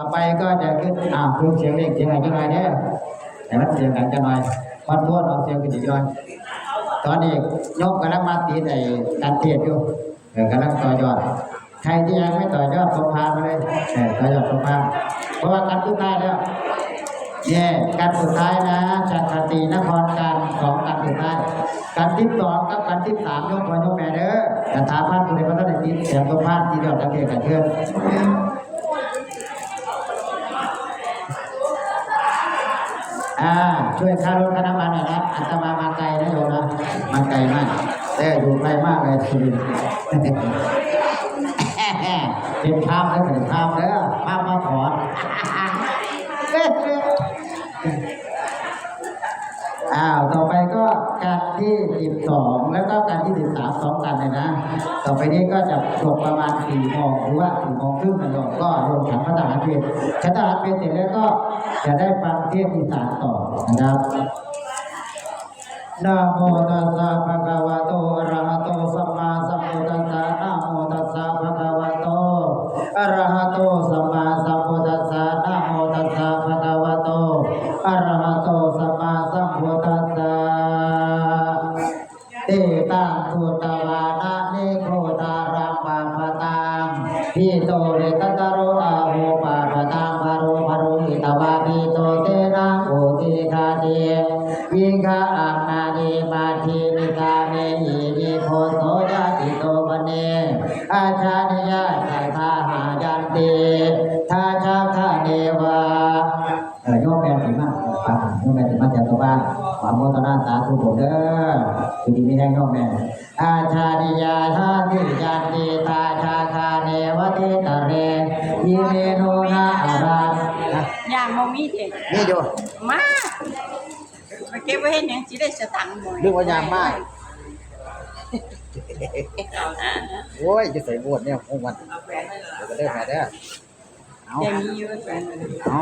ต่อไปก็จะขึ้นอ้าวขึ้นเสียงเล็กเสียงไหนจะหน่อยเนี่ยแต่มันเสียงดังจะหน่อยวัดทวนเอาเสียงขึ้นอีกหน่อยตอนนี้ยมกำลังมาตีในการเทศอยู่เออกำลังต่อยอดใครที่ยังไม่ต่อยอดสมพานมาเลยเออต่อยอดสมพาเพราะว่าการสุดท้ายแล้วเนี่ยการสุดท้ายนะจักรตีนครการของการสุดท้ายการที่สองกับการที่สามยกพอยกแม่เด้อแต่ถามพานผู้ใดพระท่านได้ติเสียงสมพานที่ยอดการเทศกันเชิญ อ่าช่วยค่ารถค่าน้ำมันหน่อยนะอัตมามาไกลนะโยมนะมาไกลมากแต่อยู่ไกลมากเลยทีเดียวเป็นภาพแล้วเป็นภาพแล้วภาพมาขอนอ้าวต่อไที่สิบสองแล้วก็การที่สิบสามสองกันเลยนะ ต่อไปนี้ก็จะจบประมาณสี่โมงหรือว่าสี่โมงครึ่งนะโยมก็รวมฉันพระทหารเพลฉันทหารเพลเสร็จแล้วก็จะได้ฟังเทศน์อีสานต่อนะครับนะโมตัสสะภะคะวะโตอะระหะ ตังสุตวานะนิโคตารังปะปตังพิโตเวตตโรอาโหปะปตังปารุปารุอิตวาพิโตเตนะโอติคาเตวิงคาอานาดีมาทีนิกาเมหินิโคโตยะติโตปเนอาชาเน ปาโยมแม่สิมาจากตัวบ้านขอโมทนาสาธุผมเด้อคือดีไม่แห้งโยมแม่อาชานิยาทาติยันติทาชาคาเนวติตะเรยิเมโนนาอารานะย่างบ่มีเด็กนี่อยู่มาไปเก็บไว้ให้หยังสิได้สตังค์บ่เรื่องว่ายามมากโอ้ยจะใส่บวชเนี่ยของวันเดี๋ยวก็เลิกมาเด้อเอายังมีอยู่แฟนเอา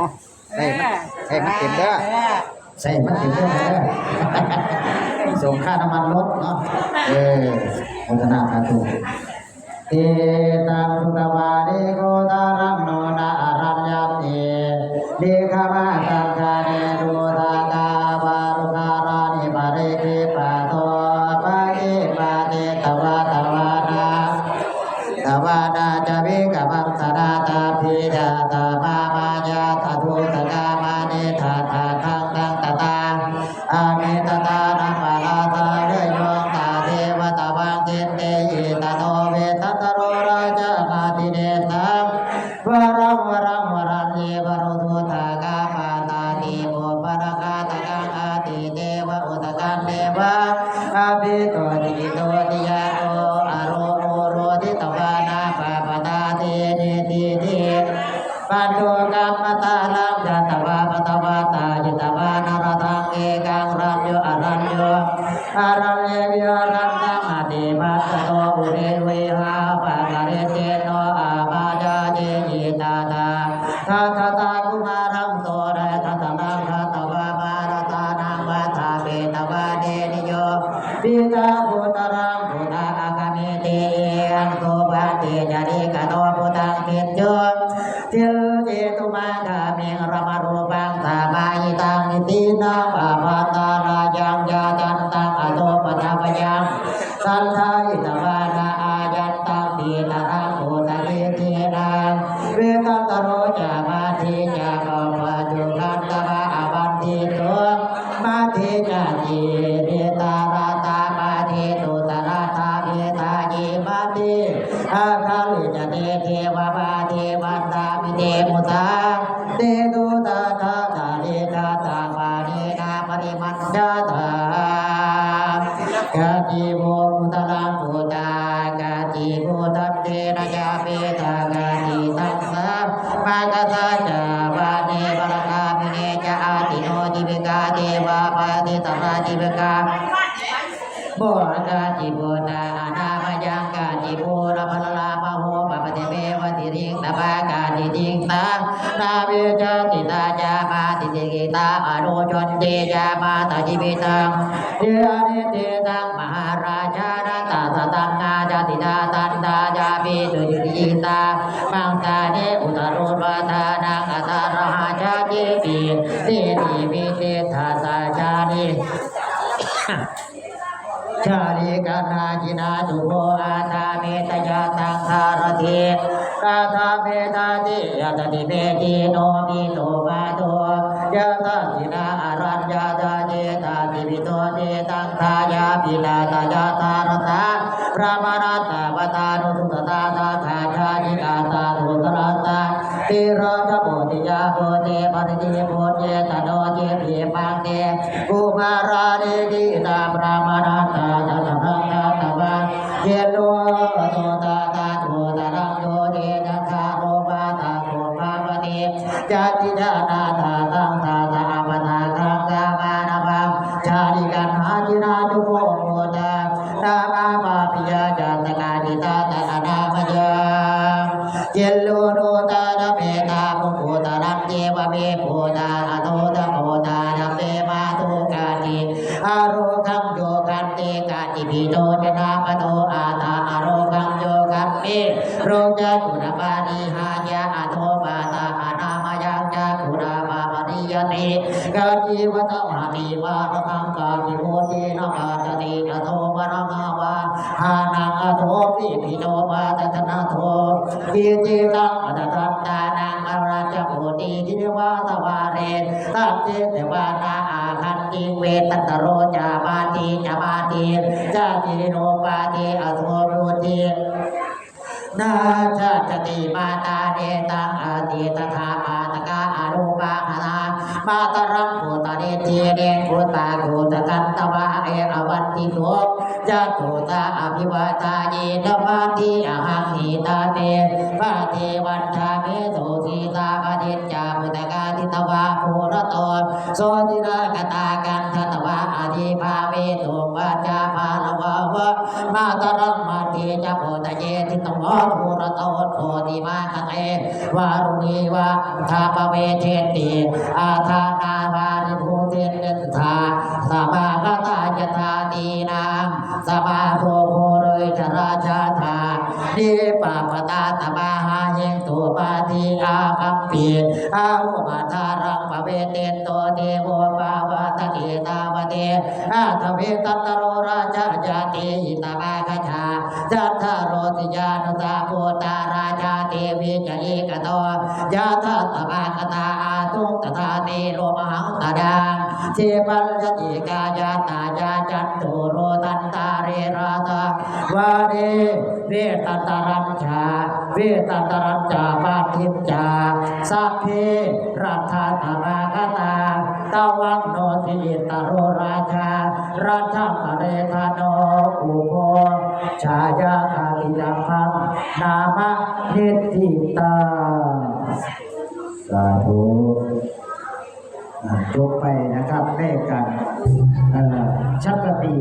ใส่มันใส่มันเต็มเด้อใส่มันเต็มเด้อส่งค่าน้ำมันรถเนาะเออโฆษณาคาถูกเตตังสุตวาเดโกตารังโนนาอารัญญาเตเดคามาตังคาเนดูตากาบารุคารานิบาเรกิปะโตปะเกปะเตตวะตวานาตวานาจะวิกบังสนาตาพิดาตามามาญา วรวรวรเยวรุทุตากาปาตาติโมปะระกาตะกังอาติเทวอุตกันเดวะอาภิโตติโตติยาโออาโรโอโรทิตวานาปะปะตาเตเนติเทปันโดกรรมตาลังยัตวาปตวาตาจิตวานารทังเอกังรัญโยอรัญโยอารัญเยวิหารันตังอติปัสสโตอุเรเวหาปะกะเรเตโนอา ทัตตากุมารังโตเรทัตนังทัตวามารตานังวัฏาเปตวาเดนิโยปิตาพุตรังพุตาอากามิเตอันโตปะเตจาริกะโตพุตังปิจโยทิลเจตุมาคามิงรมรูปังตาบายิตังนิตินาปาปาตารายังยาจันตังอโตปทาปยัง ทิจาจิเรตาราตามาทิตุตระตาเมตาจิมาติอาคาลิจเตเทวะปาเทวันตามิเตมุตาเตตุตาตาตาเรตาตาปาเนนาปริมันจาตากาจิโมมุตลังพุตากาจิโมตันเตนะยาเปตากาจิตังสามากาจา ติตราจิเบกาโบรกาจิบนาอานามยังกาจิโบรพลลาปะโหปะปะเทเววติริงตะบากาจิจิงตานาเวจติตาจามาติติกิตาอนุชนเตจามาตาจิวิตังเทอนิเตตังมหาราชานาตาตตังนาจติตาตันตาจาปิตุจิกิตามังตาเนอุตรุปทานังอัตารหาชาเจปิเตติวิเตทาตา ชาลีกานาจินาจุโกอาตาเมตยาตังคารติราทาเมตาติยตติเมติโนมิโตมาโตยะตาตินาอารัญญาตาเจตาติวิโตเจตังทายาปินาตายาตารตา พระมานาตาวตานุทุตตาตาคาชานิกาตาตุตระตาติราชโพธิยาโพเตปริติโพเจตโนเจปีปังเตกุมาราเดกิตาพระมานาตาตาตาตาตาบาเยโล เจโลโนตาดเมตาปุโกตารังเจวะเมโพตาอโนตโมตานัมเตมาตุกาติอาโรคังโยกันเตกาติปิโตจนาปโตอาตาอาโรคังโยกันเมโรจาจุนปานิหายาอโทปาตาอานามายังจาคุรามาปนิยติกาจีวตมา ติวารังกาจิโมเจนะปาจติอโทปรังาวาหานังโทปิปิโตปาตตนาโทกิจิตังปัตตัตตานังอราชโพธิจิเนวาตวาเรตัเจเตวานาอาคันติเวตัตโรจามาติจามาติจาติโนปาติอโทโรตินาชาจติมาตาเดตังอาติตถาปาตกาอารูปาหนามาตรังภูตาเดทีเด ภูตาภูตกันตวะเออวันติโตจัตุตาอภิวาตาเยนมาทิอหังหิตาเตปาเทวันทาเมโตทีตาปะเดจามุตกาทิตวะภูรโตโสติรากตากันทตวะอาทิภาเวตุวาจาภาลวะวะมาตรังมาเทจะโพตเยทิตวะภูรโตโทติมาคเตวารุณีวะทาปเวเทติอาทานาวาริภู เทนเนธาสมาคตาจตาตีนามสมาโทโพเร ยจราชาธานิปาปตาตบาหาเฮงตุปาทิอาคัมปีอาหุมาทารังปเวเตนโตเทโวปาวาตติตาวเตอาทเวตัตโรราชาจาติอิตาบาคชาจัตถาโรติยานุตาโพตาราชาเทวิจเอกโตยาทัตบาคตาอาตุงตาเตโลมหังตาดังเทปัญจติกายาตายาจันตุโรตันตา วาเดเวตันตรัญชา เวตันตรัญจาปาทิจาสัพเพรัตาตบาคตาตาวังโนทิตโรราชาราชาเรธาโนอุโภชายาคาติยังพังนามะนิติตาสาธุจบไปนะครับแม่กันเอ่อชักกะตี